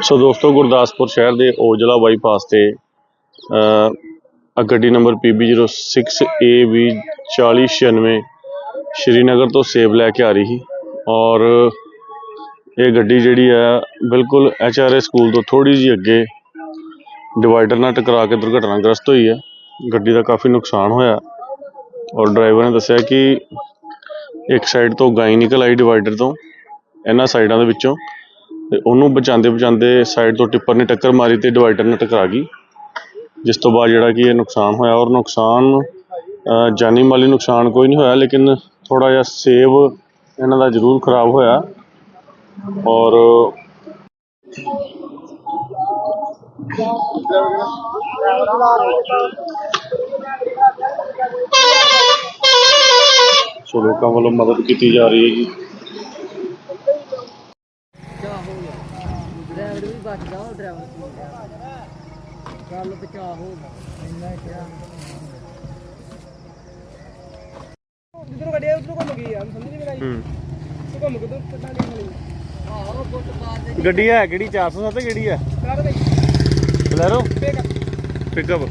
ਸੋ ਦੋਸਤੋ, ਗੁਰਦਾਸਪੁਰ ਸ਼ਹਿਰ ਦੇ ਔਜਲਾ ਬਾਈਪਾਸ ਤੇ ਅ ਆ ਗੱਡੀ ਨੰਬਰ PB06AB 4096 ਸ਼੍ਰੀਨਗਰ ਤੋਂ ਸੇਬ ਲੈ ਕੇ ਆ ਰਹੀ ਸੀ ਔਰ ਇਹ ਗੱਡੀ ਜਿਹੜੀ ਹੈ, ਬਿਲਕੁਲ HRA ਸਕੂਲ ਤੋਂ ਥੋੜੀ ਜਿਹੀ ਅੱਗੇ ਡਿਵਾਈਡਰ ਨਾਲ ਟਕਰਾ ਕੇ ਦੁਰਘਟਨਾਗ੍ਰਸਤ ਹੋਈ ਹੈ। ਗੱਡੀ ਦਾ ਕਾਫੀ ਨੁਕਸਾਨ ਹੋਇਆ ਔਰ ਡਰਾਈਵਰ ਨੇ ਦੱਸਿਆ ਕਿ ਇੱਕ ਸਾਈਡ ਤੋਂ ਗਾਈ ਨਿਕਲ ਆਈ ਡਿਵਾਈਡਰ ਤੋਂ, ਇਹਨਾਂ ਸਾਈਡਾਂ ਦੇ ਵਿੱਚੋਂ। ਤੇ ਉਹਨੂੰ ਬਚਾਉਂਦੇ ਬਚਾਉਂਦੇ ਸਾਈਡ ਤੋਂ ਟਿੱਪਰ ਨੇ ਟੱਕਰ ਮਾਰੀ ਤੇ ਡਿਵਾਈਡਰ ਨਾਲ ਟਕਰਾ ਗਈ। ਜਿਸ ਤੋਂ ਬਾਅਦ ਜਿਹੜਾ ਕਿ ਇਹ ਨੁਕਸਾਨ ਹੋਇਆ ਔਰ ਨੁਕਸਾਨ ਜਾਨੀ ਮਾਲੀ ਨੁਕਸਾਨ ਕੋਈ ਨਹੀਂ ਹੋਇਆ ਲੇਕਿਨ ਥੋੜਾ ਜਿਹਾ ਸੇਬ ਇਹਨਾਂ ਦਾ ਜ਼ਰੂਰ ਖਰਾਬ ਹੋਇਆ ਔਰ ਸੋ ਲੋਕਾਂ ਵੱਲੋਂ ਮਦਦ ਕੀਤੀ ਜਾ ਰਹੀ ਹੈ ਜੀ। ਡਰਾਈਵਰ ਵੀ ਬਚਦਾ ਉਹ ਡਰਾਈਵਰ ਗੱਲ ਬਚਾ ਹੋ ਇੰਨਾ ਕਿਹਾ। ਜਿੱਧਰੋਂ ਗੱਡੀ ਉਧਰੋਂ ਘੁੰਮ ਗਈ ਯਾਰ ਸਮਝ ਨਹੀਂ ਲੱਗੀ ਹੂੰ। ਤੂੰ ਘੁੰਮ ਕੇ ਤੂੰ ਕਿੱਦਾਂ ਦੀ ਖੜੀ ਆਹੋ ਪੁੱਤ ਬਾਅਦ ਦੇ ਗੱਡੀ ਹੈ ਕਿਹੜੀ? 407 ਕਿਹੜੀ ਹੈ? ਕਰ ਦੇ ਬਲੈਰੋ? ਪੇ ਕਰ ਪਿਕਅਪ